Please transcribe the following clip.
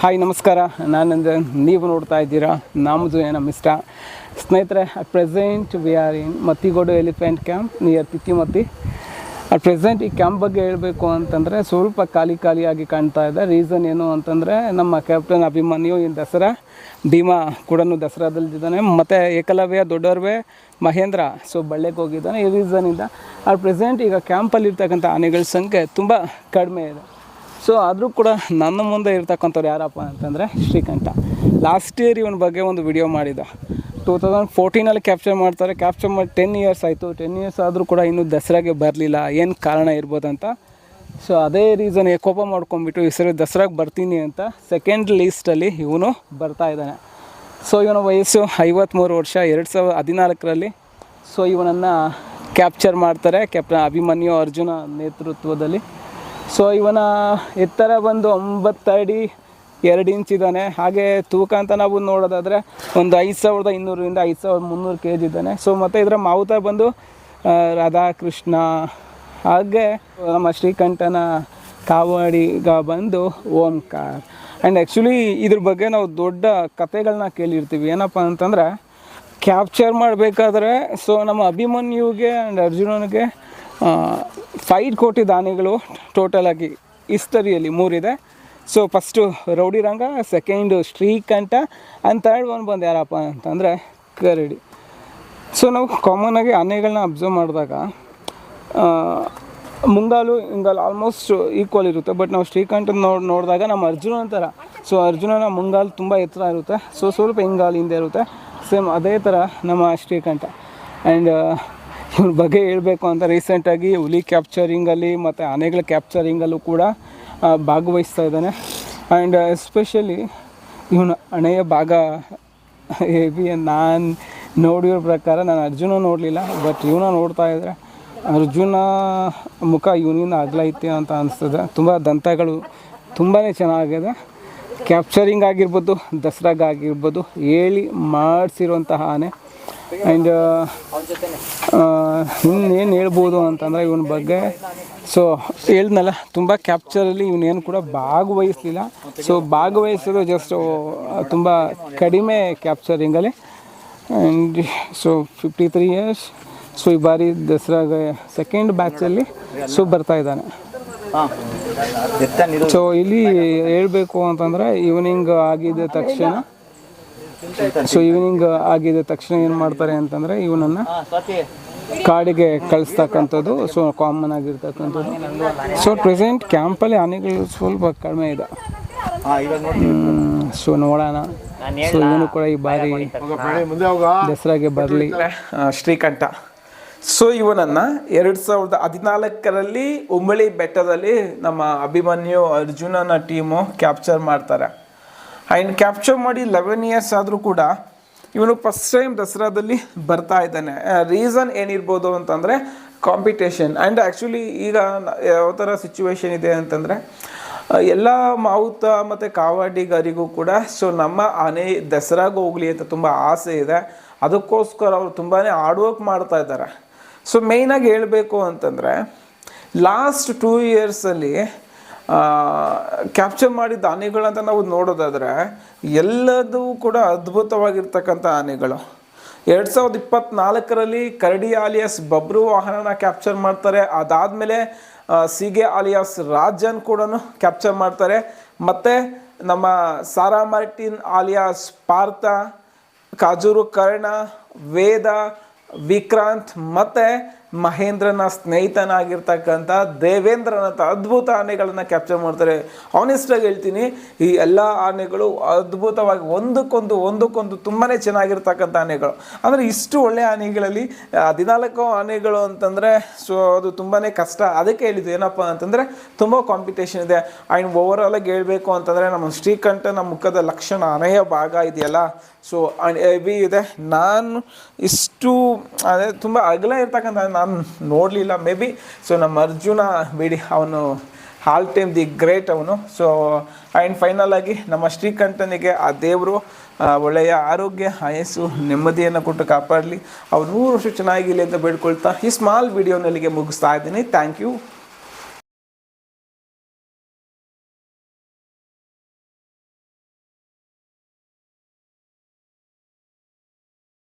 Hi ನಮಸ್ಕಾರ. ನಾನಂದ್ರೆ ನೀವು ನೋಡ್ತಾ ಇದ್ದೀರಾ ನಮ್ಮದು ಏನೋ ಮಿಸ್ಟ ಸ್ನೇಹಿತರೆ at present we are in Mathigodu elephant camp near Thithimathi. At present ಈ ಕ್ಯಾಂಪ್ ಬಗ್ಗೆ ಹೇಳಬೇಕು ಅಂತಂದರೆ ಸ್ವಲ್ಪ ಖಾಲಿ ಖಾಲಿಯಾಗಿ ಕಾಣ್ತಾ ಇದೆ. ರೀಸನ್ ಏನು ಅಂತಂದರೆ ನಮ್ಮ ಕ್ಯಾಪ್ಟನ್ ಅಭಿಮನ್ಯು ಈ ದಸರಾ, ಭೀಮಾ ಕೂಡ ದಸರಾದಲ್ಲಿದ್ದಾನೆ. ಮತ್ತು ಏಕಲವ್ಯ ದೊಡ್ಡವರ್ವೆ ಮಹೇಂದ್ರ ಸೊ ಬಳ್ಳೆಗೆ ಹೋಗಿದ್ದಾನೆ. ಈ ರೀಸನಿಂದ ಅಟ್ ಪ್ರೆಸೆಂಟ್ ಈಗ ಕ್ಯಾಂಪಲ್ಲಿರ್ತಕ್ಕಂಥ ಆನೆಗಳ ಸಂಖ್ಯೆ ತುಂಬ ಕಡಿಮೆ ಇದೆ. ಸೊ ಆದರೂ ಕೂಡ ನನ್ನ ಮುಂದೆ ಇರ್ತಕ್ಕಂಥವ್ರು ಯಾರಪ್ಪ ಅಂತಂದರೆ ಶ್ರೀಕಂಠ. ಲಾಸ್ಟ್ ಇಯರ್ ಇವನ ಬಗ್ಗೆ ಒಂದು ವಿಡಿಯೋ ಮಾಡಿದ. ಟೂ ತೌಸಂಡ್ ಫೋರ್ಟೀನಲ್ಲಿ ಕ್ಯಾಪ್ಚರ್ ಮಾಡ್ತಾರೆ. ಕ್ಯಾಪ್ಚರ್ ಮಾಡಿ ಟೆನ್ ಇಯರ್ಸ್ ಆಯಿತು. ಟೆನ್ ಇಯರ್ಸ್ ಆದರೂ ಕೂಡ ಇನ್ನೂ ದಸರಾಗೆ ಬರಲಿಲ್ಲ. ಏನು ಕಾರಣ ಇರ್ಬೋದಂತ ಸೊ ಅದೇ ರೀಸನ್ ಕೋಪ ಮಾಡ್ಕೊಂಡ್ಬಿಟ್ಟು ಈ ಸರಿ ದಸರಾಗೆ ಬರ್ತೀನಿ ಅಂತ ಸೆಕೆಂಡ್ ಲೀಸ್ಟಲ್ಲಿ ಇವನು ಬರ್ತಾ ಇದ್ದಾನೆ. ಸೊ ಇವನ ವಯಸ್ಸು ಐವತ್ತ್ಮೂರು ವರ್ಷ, ಎರಡು ಸಾವಿರದ ಹದಿನಾಲ್ಕರಲ್ಲಿ. ಸೊ ಇವನನ್ನು ಕ್ಯಾಪ್ಚರ್ ಮಾಡ್ತಾರೆ. ಕ್ಯಾಪ್ಟನ್ ಅಭಿಮನ್ಯು ಅರ್ಜುನ ನೇತೃತ್ವದಲ್ಲಿ. ಸೊ ಇವನ ಎತ್ತರ ಬಂದು ಒಂಬತ್ತಡಿ, ಎರಡು ಇಂಚ್ ಇದ್ದಾನೆ. ಹಾಗೆ ತೂಕ ಅಂತ ನಾವು ನೋಡೋದಾದರೆ ಒಂದು ಐದು ಸಾವಿರದ ಇನ್ನೂರರಿಂದ ಐದು ಸಾವಿರದ ಮುನ್ನೂರು ಕೆ ಜಿ ಇದ್ದಾನೆ. ಸೊ ಮತ್ತು ಇದರ ಮಾವುತ ಬಂದು ರಾಧಾಕೃಷ್ಣ. ಹಾಗೆ ನಮ್ಮ ಶ್ರೀಕಂಠನ ಕಾವಾಡಿಗ ಬಂದು ಓಂಕಾರ್. ಆ್ಯಂಡ್ ಆ್ಯಕ್ಚುಲಿ ಇದ್ರ ಬಗ್ಗೆ ನಾವು ದೊಡ್ಡ ಕಥೆಗಳನ್ನ ಕೇಳಿರ್ತೀವಿ. ಏನಪ್ಪ ಅಂತಂದರೆ ಕ್ಯಾಪ್ಚರ್ ಮಾಡಬೇಕಾದ್ರೆ ಸೊ ನಮ್ಮ ಅಭಿಮನ್ಯುಗೆ ಆ್ಯಂಡ್ ಅರ್ಜುನನಿಗೆ ಫೈಟ್ ಕೋಟಿ ಆನೆಗಳು ಟೋಟಲಾಗಿ ಹಿಸ್ಟರಿಯಲ್ಲಿ ಮೂರಿದೆ. So first rowdy Ranga second Srikantha and third one ಬಂದು ಯಾರಪ್ಪ ಅಂತಂದರೆ ಕರಡಿ. ಸೊ ನಾವು ಕಾಮನಾಗಿ ಆನೆಗಳನ್ನ ಅಬ್ಸರ್ವ್ ಮಾಡಿದಾಗ ಮುಂಗಾಲು ಹಿಂಗಾಲು ಆಲ್ಮೋಸ್ಟ್ ಈಕ್ವಲ್ ಇರುತ್ತೆ. ಬಟ್ ನಾವು ಶ್ರೀಕಂಠ ನೋಡಿ, ನೋಡಿದಾಗ ನಮ್ಮ ಅರ್ಜುನ ಒಂಥರ ಸೊ ಅರ್ಜುನನ ಮುಂಗಾಲು ತುಂಬ ಎತ್ತರ ಇರುತ್ತೆ. ಸೊ ಸ್ವಲ್ಪ ಹಿಂಗಾಲು ಹಿಂದೆ ಇರುತ್ತೆ. ಸೇಮ್ ಅದೇ ಥರ ನಮ್ಮ ಶ್ರೀಕಂಠ. ಆ್ಯಂಡ್ ಇವ್ರ ಬಗ್ಗೆ ಹೇಳಬೇಕು ಅಂತ ರೀಸೆಂಟಾಗಿ ಹುಲಿ ಕ್ಯಾಪ್ಚರಿಂಗಲ್ಲಿ ಮತ್ತು ಆನೆಗಳ ಕ್ಯಾಪ್ಚರಿಂಗಲ್ಲೂ ಕೂಡ ಭಾಗವಹಿಸ್ತಾ ಇದ್ದಾನೆ. ಆ್ಯಂಡ್ ಎಸ್ಪೆಷಲಿ ಇವನ ಹಣೆಯ ಭಾಗ ಬಿ ನಾನು ನೋಡಿರೋ ಪ್ರಕಾರ ನಾನು ಅರ್ಜುನ ನೋಡಲಿಲ್ಲ ಬಟ್ ಇವನ ನೋಡ್ತಾ ಇದ್ದರೆ ಅರ್ಜುನ ಮುಖ ಇವನಿಂದ ಆಗಲೈತೆ ಅಂತ ಅನಿಸ್ತದೆ. ತುಂಬ ದಂತಗಳು ತುಂಬಾ ಚೆನ್ನಾಗಿದೆ. ಕ್ಯಾಪ್ಚರಿಂಗ್ ಆಗಿರ್ಬೋದು, ದಸರಾಗ ಆಗಿರ್ಬೋದು, ಹೇಳಿ ಮಾಡಿಸಿರುವಂತಹ ಆನೆ. ಆ್ಯಂಡ್ ಏನು ಹೇಳ್ಬೋದು ಅಂತಂದರೆ ಇವನ ಬಗ್ಗೆ ಸೊ ಹೇಳ್ದಲ್ಲ ತುಂಬ ಕ್ಯಾಪ್ಚರಲ್ಲಿ ಇವನೇನು ಕೂಡ ಭಾಗವಹಿಸಲಿಲ್ಲ. ಸೊ ಭಾಗವಹಿಸೋದು ಜಸ್ಟ್ ತುಂಬ ಕಡಿಮೆ ಕ್ಯಾಪ್ಚರಿಂಗಲ್ಲಿ and so fifty three years so ಈ ಬಾರಿ ದಸರಾಗೆ ಸೆಕೆಂಡ್ ಬ್ಯಾಚಲ್ಲಿ ಸೊ ಬರ್ತಾ ಇದ್ದಾನೆ. ಸೊ ಇಲ್ಲಿ ಹೇಳಬೇಕು ಅಂತಂದರೆ ಈವ್ನಿಂಗ್ ಆಗಿದ್ದ ತಕ್ಷಣ ಸೊ ಈವ್ನಿಂಗ್ ಆಗಿದ ತಕ್ಷಣ ಏನು ಮಾಡ್ತಾರೆ ಅಂತಂದರೆ ಇವನನ್ನು ಕಾಡಿಗೆ ಕಳಿಸ್ತಕ್ಕಂಥದ್ದು. ಸೊ ಕಾಮನ್ ಆಗಿರ್ತಕ್ಕಂಥದ್ದು. ಸೊ ಪ್ರೆಸೆಂಟ್ ಕ್ಯಾಂಪಲ್ಲಿ ಆನೆಗಳು ಸ್ವಲ್ಪ ಕಡಿಮೆ ಇದೆ. ಸೊ ನೋಡೋಣ. ಸೊ ಇವನು ಕೂಡ ಈ ಬಾರಿ ದಸರಾಗೆ ಬರಲಿ. ಶ್ರೀಕಂಠ. ಸೊ ಇವನನ್ನು ಎರಡು ಸಾವಿರದ ಹದಿನಾಲ್ಕರಲ್ಲಿ ಉಂಬಳಿ ಬೆಟ್ಟದಲ್ಲಿ ನಮ್ಮ ಅಭಿಮನ್ಯು ಅರ್ಜುನನ ಟೀಮು ಕ್ಯಾಪ್ಚರ್ ಮಾಡ್ತಾರೆ. ಆ್ಯಂಡ್ ಕ್ಯಾಪ್ಚರ್ ಮಾಡಿ ಲೆವೆನ್ ಇಯರ್ಸ್ ಆದರೂ ಕೂಡ ಇವನು ಫಸ್ಟ್ ಟೈಮ್ ದಸರಾದಲ್ಲಿ ಬರ್ತಾ ಇದ್ದಾನೆ. ರೀಸನ್ ಏನಿರ್ಬೋದು ಅಂತಂದರೆ ಕಾಂಪಿಟೇಷನ್ ಆ್ಯಂಡ್ ಆ್ಯಕ್ಚುಲಿ ಈಗ ಯಾವ ಥರ ಸಿಚುವೇಶನ್ ಇದೆ ಅಂತಂದರೆ ಎಲ್ಲ ಮಾವುತ ಮತ್ತು ಕಾವಾಡಿಗರಿಗೂ ಕೂಡ ಸೊ ನಮ್ಮ ಆನೆ ದಸರಾಗೆ ಹೋಗಲಿ ಅಂತ ತುಂಬ ಆಸೆ ಇದೆ. ಅದಕ್ಕೋಸ್ಕರ ಅವರು ತುಂಬಾ ಹಾರ್ಡ್ ವರ್ಕ್ ಮಾಡ್ತಾ ಇದ್ದಾರೆ. ಸೊ ಮೇಯ್ನಾಗಿ ಹೇಳಬೇಕು ಅಂತಂದರೆ ಲಾಸ್ಟ್ ಟೂ ಇಯರ್ಸಲ್ಲಿ ಕ್ಯಾಪ್ಚರ್ ಮಾಡಿದ ಆನೆಗಳಂತ ನಾವು ನೋಡೋದಾದರೆ ಎಲ್ಲದೂ ಕೂಡ ಅದ್ಭುತವಾಗಿರ್ತಕ್ಕಂಥ ಆನೆಗಳು. ಎರಡು ಸಾವಿರದ ಇಪ್ಪತ್ನಾಲ್ಕರಲ್ಲಿ ಕರಡಿ ಆಲಿಯಾಸ್ ಬಬ್ರು ವಾಹನನ ಕ್ಯಾಪ್ಚರ್ ಮಾಡ್ತಾರೆ. ಅದಾದಮೇಲೆ ಸಿಗೆ ಆಲಿಯಾಸ್ ರಾಜನ್ ಕೂಡ ಕ್ಯಾಪ್ಚರ್ ಮಾಡ್ತಾರೆ. ಮತ್ತು ನಮ್ಮ Sara Martin alias Partha, Kajur Karna, Veda, Vikrant ಮತ್ತು ಮಹೇಂದ್ರನ ಸ್ನೇಹಿತನಾಗಿರ್ತಕ್ಕಂಥ ದೇವೇಂದ್ರನಂಥ ಅದ್ಭುತ ಆನೆಗಳನ್ನು ಕ್ಯಾಪ್ಚರ್ ಮಾಡ್ತಾರೆ. ಆನೆಸ್ಟಾಗಿ ಹೇಳ್ತೀನಿ, ಈ ಎಲ್ಲ ಆನೆಗಳು ಅದ್ಭುತವಾಗಿ ಒಂದಕ್ಕೊಂದು ಒಂದಕ್ಕೊಂದು ತುಂಬಾ ಚೆನ್ನಾಗಿರ್ತಕ್ಕಂಥ ಆನೆಗಳು. ಅಂದರೆ ಇಷ್ಟು ಒಳ್ಳೆಯ ಆನೆಗಳಲ್ಲಿ ಹದಿನಾಲ್ಕು ಆನೆಗಳು ಅಂತಂದರೆ, ಸೊ ಅದು ತುಂಬಾ ಕಷ್ಟ. ಅದಕ್ಕೆ ಹೇಳಿದ್ದು ಏನಪ್ಪ ಅಂತಂದರೆ, ತುಂಬ ಕಾಂಪಿಟೇಷನ್ ಇದೆ. ಆ್ಯಂಡ್ ಓವರಾಲಾಗಿ ಹೇಳಬೇಕು ಅಂತಂದರೆ, ನಮ್ಮ ಶ್ರೀಕಂಠನ ಮುಖದ ಲಕ್ಷಣ ಅನೆಯ ಭಾಗ ಇದೆಯಲ್ಲ. ಸೊ ಬಿ ಇದೆ. ನಾನು ಇಷ್ಟು, ಅದೇ, ತುಂಬ ಅಗಲ ಇರ್ತಕ್ಕಂಥ ನಾನು ನೋಡಲಿಲ್ಲ. ಮೇ ಬಿ ಸೊ ನಮ್ಮ ಅರ್ಜುನ ಬಿಡಿ, ಅವನು ಆಲ್ ಟೈಮ್ ದಿ ಗ್ರೇಟ್ ಅವನು. ಸೊ ಆ್ಯಂಡ್ ಫೈನಲ್ ಆಗಿ ನಮ್ಮ ಶ್ರೀಕಂಠನಿಗೆ ಆ ದೇವರು ಒಳ್ಳೆಯ ಆರೋಗ್ಯ ಆಯಸ್ಸು ನೆಮ್ಮದಿಯನ್ನು ಕೊಟ್ಟು ಕಾಪಾಡಲಿ. ಅವ್ರು ನೂರು ವರ್ಷ ಚೆನ್ನಾಗಿರಲಿ ಅಂತ ಬೇಡ್ಕೊಳ್ತಾ ಈ ಸ್ಮಾಲ್ ವಿಡಿಯೋನಲ್ಲಿಗೆ ಮುಗಿಸ್ತಾ ಇದ್ದೀನಿ. Thank you